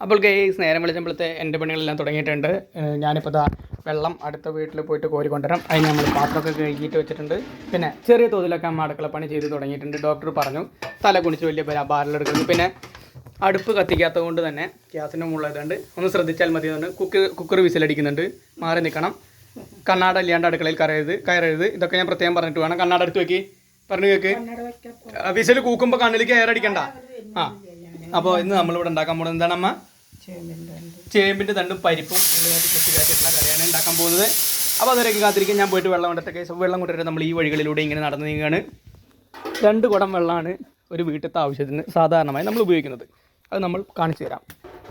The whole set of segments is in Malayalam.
അപ്പോൾ ഗൈസ് നേരം വിളിച്ചപ്പോഴത്തെ എന്റെ പണികളെല്ലാം തുടങ്ങിയിട്ടുണ്ട്. ഞാനിപ്പോൾ ഇതാ വെള്ളം അടുത്ത വീട്ടിൽ പോയിട്ട് കോരി കൊണ്ടുവരാം. അതിന് നമ്മൾ പാത്രമൊക്കെ കഴുകിയിട്ട് വെച്ചിട്ടുണ്ട്. പിന്നെ ചെറിയ തോതിലൊക്കെ അമ്മ അടുക്കളപ്പണി ചെയ്ത് തുടങ്ങിയിട്ടുണ്ട്. ഡോക്ടർ പറഞ്ഞു തല കുണിച്ച് വലിയ ബല- ബാറിലെടുക്കുന്നു പിന്നെ അടുപ്പ് കത്തിക്കാത്തത് കൊണ്ട് തന്നെ ഗ്യാസിന്റെ മുകളിലായതുകൊണ്ട് ഒന്ന് ശ്രദ്ധിച്ചാൽ മതി അതുകൊണ്ട് കുക്ക് കുക്കർ വിസിലടിക്കുന്നുണ്ട്. മാറി നിൽക്കണം. കണ്ണാട ഇല്ലാണ്ട് അടുക്കളയിൽ കയറരുത് കയറരുത്. ഇതൊക്കെ ഞാൻ പ്രത്യേകം പറഞ്ഞിട്ട് വേണം. കണ്ണാട എടുത്ത് വെക്കി. പറഞ്ഞു കേക്ക്. വിസിൽ കൂക്കുമ്പോൾ കണ്ണിലേക്ക് എയർ അടിക്കണ്ട. ആ. അപ്പോൾ ഇന്ന് നമ്മളിവിടെ ഉണ്ടാക്കാൻ പോകുന്നത് എന്താണ് അമ്മ ചേമ്പിന്റെ തണ്ടും പരിപ്പും ഉള്ളിലായിട്ട് കൃഷിക്കായിട്ടുള്ള കറിയാണ് ഉണ്ടാക്കാൻ പോകുന്നത്. അപ്പോൾ അതുവരെയൊക്കെ കാത്തിരിക്കും ഞാൻ പോയിട്ട് വെള്ളം കൊണ്ടത്തെ കേസ് വെള്ളം കൊണ്ടുവരാൻ നമ്മൾ ഈ വഴികളിലൂടെ ഇങ്ങനെ നടന്നു നീങ്ങുകയാണ് രണ്ട് കുടം വെള്ളമാണ് ഒരു വീട്ടിലത്തെ ആവശ്യത്തിന് സാധാരണമായി നമ്മൾ ഉപയോഗിക്കുന്നത്. അത് നമ്മൾ കാണിച്ചു തരാം.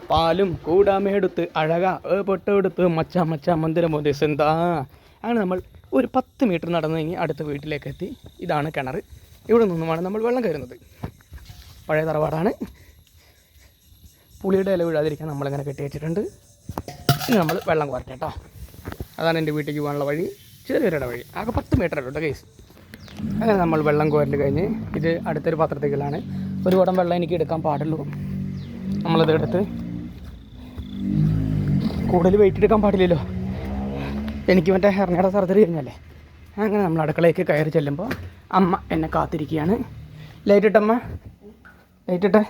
പാലും കൂടാമെടുത്ത് അഴക പൊട്ടെടുത്ത് മച്ച മച്ച മന്ദിരം പോലെ സെന്താ. അങ്ങനെ നമ്മൾ ഒരു പത്ത് മീറ്റർ നടന്നു കഴിഞ്ഞ് അടുത്ത വീട്ടിലേക്ക് എത്തി. ഇതാണ് കിണർ ഇവിടെ നിന്നുമാണ് നമ്മൾ വെള്ളം കയറുന്നത്. പഴയ തറവാടാണ്. പുളിയുടെ ഇല വീഴാതിരിക്കാൻ നമ്മളിങ്ങനെ കെട്ടി വെച്ചിട്ടുണ്ട്. ഇനി നമ്മൾ വെള്ളം കുറയ്ക്കാം കേട്ടോ അതാണ് എന്റെ വീട്ടിലേക്ക് പോകാനുള്ള വഴി. ചെറിയൊരിട വഴി ആകെ പത്ത് മീറ്റർ കേട്ടോ കേസ് അങ്ങനെ നമ്മൾ വെള്ളം കോരണ്ട് കഴിഞ്ഞ് ഇത് അടുത്തൊരു പാത്രത്തിലാണ് ഒരു കുടം വെള്ളം എനിക്ക് എടുക്കാൻ പാടുള്ളൂ. നമ്മളത് എടുത്ത് കൂടുതൽ വെയിറ്റ് എടുക്കാൻ പാടില്ലല്ലോ. എനിക്ക് മറ്റേ ഹെർണിയുടെ സർജറി കഴിഞ്ഞല്ലേ? അങ്ങനെ നമ്മൾ അടുക്കളയ്ക്ക് കയറി ചെല്ലുമ്പോൾ അമ്മ എന്നെ കാത്തിരിക്കുകയാണ്. ലൈറ്റ് ഇട്ടമ്മ? ലൈറ്റ് ഇട്ടേ?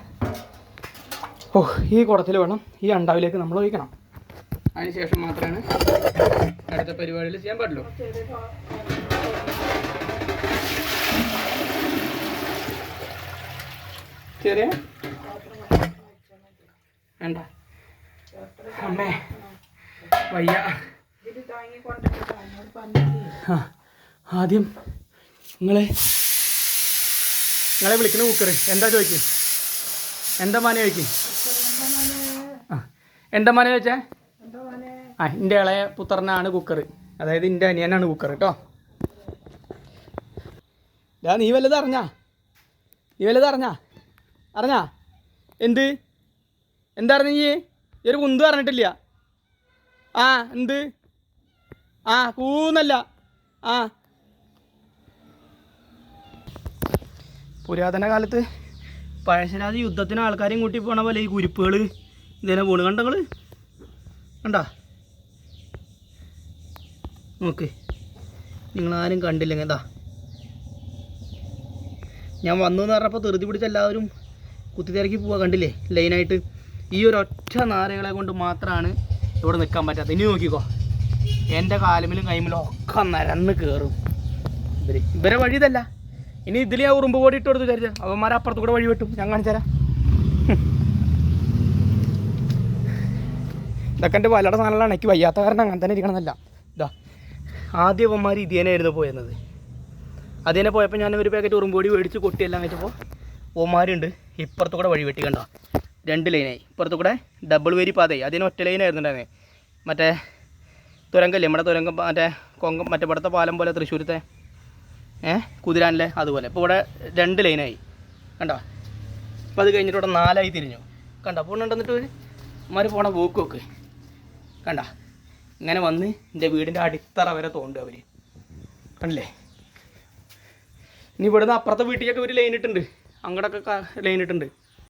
ഓ ഈ കുടത്തിൽ വേണം ഈ അണ്ടാവിലേക്ക് നമ്മൾ ഒഴിക്കണം. അതിന് ശേഷം മാത്രമാണ് അടുത്ത പരിപാടിയിൽ ചെയ്യാൻ പാടുള്ളൂ. ചെറിയ? വേണ്ട. അമ്മേ വയ്യ. ആദ്യം നിങ്ങളെ നിങ്ങളെ വിളിക്കണ കുക്കറ് എന്താ ചോദിക്കും? എന്താ മാന ആ എന്താ മാന ചോദിച്ചേ? ആ എന്റെ ഇളയ പുത്രനാണ് കുക്കർ അതായത് എന്റെ അനിയനാണ് കുക്കർ കേട്ടോ. ഞാൻ നീ വല്ലത് അറിഞ്ഞാ? നീ വല്ലത് അറിഞ്ഞാ? അറിഞ്ഞാ? എന്ത്? എന്താ അറിഞ്ഞ നീ? ഒരു കുന്ത് പറഞ്ഞിട്ടില്ല ആ എന്ത്? ആ കൂന്നല്ല. ആ. പുരാതന കാലത്ത് പഴശ്ശരാജ് യുദ്ധത്തിന് ആൾക്കാരെയും കൂട്ടി പോണ പോലെ ഈ കുരിപ്പുകൾ ഇതിനെ പോണ്. കണ്ടങ്ങൾ കണ്ടാ? നോക്ക്. നിങ്ങളാരും കണ്ടില്ലെങ്കിൽ എന്താ? ഞാൻ വന്നു എന്ന് പറഞ്ഞപ്പോൾ തെറുതി പിടിച്ച എല്ലാവരും കുത്തിത്തിരക്കി പോവാ കണ്ടില്ലേ? ലൈനായിട്ട്. ഈ ഒരു ഒറ്റ നാരകളെ കൊണ്ട് മാത്രമാണ് ഇവിടെ നിൽക്കാൻ പറ്റാത്തത്. ഇനി നോക്കിക്കോ. എന്റെ കാലുമിലും കൈമിലും ഒക്കെ നരന്ന് കയറും ഇവർ. ഇവരെ വഴി ഇതല്ല ഇനി ഇതിൽ ഞാൻ ഉറുമ്പ് കൂടി ഇട്ട് കൊടുത്ത് വിചാരിച്ചാൽ അവന്മാർ കൂടെ വഴി വെട്ടും. ഞാൻ കാണിച്ചു തരാം ഇതൊക്കെ എന്റെ വലയുടെ സാധനങ്ങളാണ്. എനിക്ക് വയ്യാത്ത കാരണം അങ്ങനെ തന്നെ ഇരിക്കണമെന്നല്ല. ഇതാ ആദ്യം അവന്മാർ ഇതേനായിരുന്നു പോയിരുന്നത്. അതിനെ പോയപ്പോൾ ഞാൻ ഒരു പാക്കറ്റ് ഉറുമ്പൊടി മേടിച്ച് കൊട്ടിയെല്ലാം വെച്ചപ്പോൾ ഓമാരുണ്ട് ഇപ്പുറത്ത് കൂടെ വഴി വെട്ടി കണ്ടോ? രണ്ട് ലൈനായി ഇപ്പുറത്ത് കൂടെ ഡബിൾ വേരി പാതയായി. അതിന് ഒറ്റ ലൈനായിരുന്നുണ്ടായിരുന്നേ മറ്റേ തുരങ്കല്ലേ? നമ്മുടെ തുരങ്കം മറ്റേ കൊങ്കം മറ്റേ ഇവിടുത്തെ പാലം പോലെ തൃശ്ശൂരത്തെ ഏ? കുതിരാനിലെ അതുപോലെ. ഇപ്പോൾ ഇവിടെ രണ്ട് ലൈനായി കണ്ടോ? അപ്പോൾ അത് കഴിഞ്ഞിട്ട് ഇവിടെ നാലായി തിരിഞ്ഞു. കണ്ടോ? അപ്പോൾ ഉണ്ടെന്നിട്ട് മാറി പോണ പോക്ക് നോക്ക്. കണ്ട? ഇങ്ങനെ വന്ന് എന്റെ വീടിന്റെ അടിത്തറ വരെ തോണ്ടു അവർ കണ്ടില്ലേ? ഇനി ഇവിടുന്ന് അപ്പുറത്തെ വീട്ടിലേക്ക് ഒരു ലൈൻ ഇട്ടുണ്ട് അങ്ങോട്ടൊക്കെ ലൈൻ ഇട്ടുണ്ട്